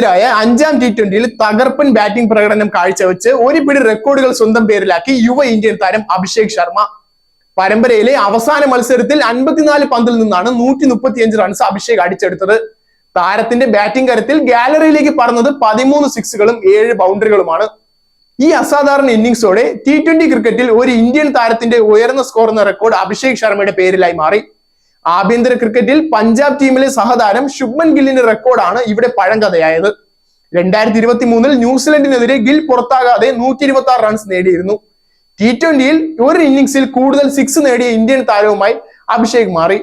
ഇംഗ്ലണ്ടിനെതിരായ അഞ്ചാം ടി ട്വന്റിയിൽ തകർപ്പൻ ബാറ്റിംഗ് പ്രകടനം കാഴ്ചവെച്ച് ഒരു പിടി റെക്കോർഡുകൾ സ്വന്തം പേരിലാക്കി യുവ ഇന്ത്യൻ താരം അഭിഷേക് ശർമ്മ. പരമ്പരയിലെ അവസാന മത്സരത്തിൽ അൻപത്തിനാല് പന്തിൽ നിന്നാണ് നൂറ്റി മുപ്പത്തിയഞ്ച് റൺസ് അഭിഷേക് അടിച്ചെടുത്തത്. താരത്തിന്റെ ബാറ്റിംഗ് കരത്തിൽ ഗാലറിയിലേക്ക് പറഞ്ഞത് പതിമൂന്ന് സിക്സുകളും ഏഴ് ബൗണ്ടറികളുമാണ് ഈ അസാധാരണ ഇന്നിംഗ്സോടെ ടി ട്വന്റി ക്രിക്കറ്റിൽ ഒരു ഇന്ത്യൻ താരത്തിന്റെ ഉയർന്ന സ്കോർ എന്ന റെക്കോർഡ് അഭിഷേക് ശർമ്മയുടെ പേരിലായി മാറി. ആഭ്യന്തര ക്രിക്കറ്റിൽ പഞ്ചാബ് ടീമിലെ സഹതാരം ശുഭ്മൻ ഗില്ലിന്റെ റെക്കോർഡാണ് ഇവിടെ പഴങ്കഥയായത്. രണ്ടായിരത്തി ഇരുപത്തി മൂന്നിൽ ന്യൂസിലൻഡിനെതിരെ ഗിൽ പുറത്താകാതെ നൂറ്റി ഇരുപത്തി ആറ് റൺസ് നേടിയിരുന്നു ടി ട്വന്റിയിൽ ഒരു ഇന്നിംഗ്സിൽ കൂടുതൽ സിക്സ് നേടിയ ഇന്ത്യൻ താരവുമായി അഭിഷേക് മാറി.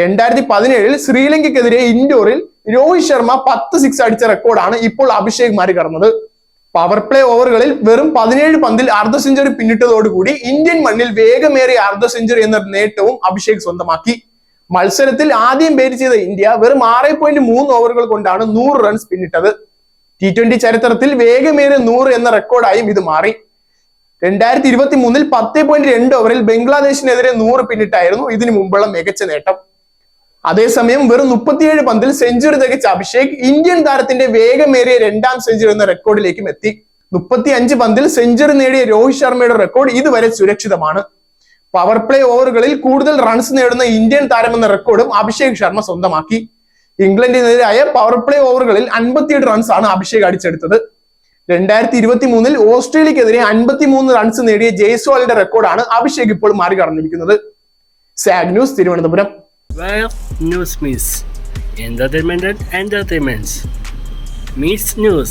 രണ്ടായിരത്തി പതിനേഴിൽ ശ്രീലങ്കയ്ക്കെതിരെ ഇൻഡോറിൽ രോഹിത് ശർമ്മ പത്ത് സിക്സ് അടിച്ച റെക്കോർഡാണ് ഇപ്പോൾ അഭിഷേക് മറികടന്നത് പവർ പ്ലേ ഓവറുകളിൽ വെറും പതിനേഴ് പന്തിൽ അർദ്ധ സെഞ്ചുറി പിന്നിട്ടതോടുകൂടി ഇന്ത്യൻ മണ്ണിൽ വേഗമേറിയ അർദ്ധ സെഞ്ചുറി എന്ന നേട്ടവും അഭിഷേക് സ്വന്തമാക്കി. മത്സരത്തിൽ ആദ്യം ബാറ്റ് ചെയ്ത ഇന്ത്യ വെറും ആറ് പോയിന്റ് മൂന്ന് ഓവറുകൾ കൊണ്ടാണ് നൂറ് റൺസ് പിന്നിട്ടത്. ടി ട്വന്റി ചരിത്രത്തിൽ വേഗമേറെ നൂറ് എന്ന റെക്കോർഡായും ഇത് മാറി. രണ്ടായിരത്തി ഇരുപത്തി മൂന്നിൽ പത്ത് പോയിന്റ് രണ്ട് ഓവറിൽ ബംഗ്ലാദേശിനെതിരെ നൂറ് പിന്നിട്ടായിരുന്നു ഇതിനു മുമ്പുള്ള മികച്ച നേട്ടം. അതേസമയം വെറും മുപ്പത്തിയേഴ് പന്തിൽ സെഞ്ചുറി തികച്ച അഭിഷേക് ഇന്ത്യൻ താരത്തിന്റെ വേഗമേറിയ രണ്ടാം സെഞ്ചുറി എന്ന റെക്കോർഡിലേക്കും എത്തി. മുപ്പത്തി അഞ്ച് പന്തിൽ സെഞ്ചുറി നേടിയ രോഹിത് ശർമ്മയുടെ റെക്കോർഡ് ഇതുവരെ സുരക്ഷിതമാണ്. പവർ പ്ലേ ഓവറുകളിൽ കൂടുതൽ റൺസ് നേടുന്ന ഇന്ത്യൻ താരമെന്ന റെക്കോർഡും അഭിഷേക് ശർമ്മ സ്വന്തമാക്കി. ഇംഗ്ലണ്ടിനെതിരായ പവർ പ്ലേ ഓവറുകളിൽ അൻപത്തിയെട്ട് റൺസ് ആണ് അഭിഷേക് അടിച്ചെടുത്തത്. രണ്ടായിരത്തി ഇരുപത്തി മൂന്നിൽ ഓസ്ട്രേലിയക്കെതിരെ അൻപത്തിമൂന്ന് റൺസ് നേടിയ ജയ്സ്വാളിന്റെ റെക്കോർഡാണ് അഭിഷേക് ഇപ്പോൾ മറികടന്നിരിക്കുന്നത് zag news Thiruvananthapuram. News meets entertainment and entertainments. Meets News.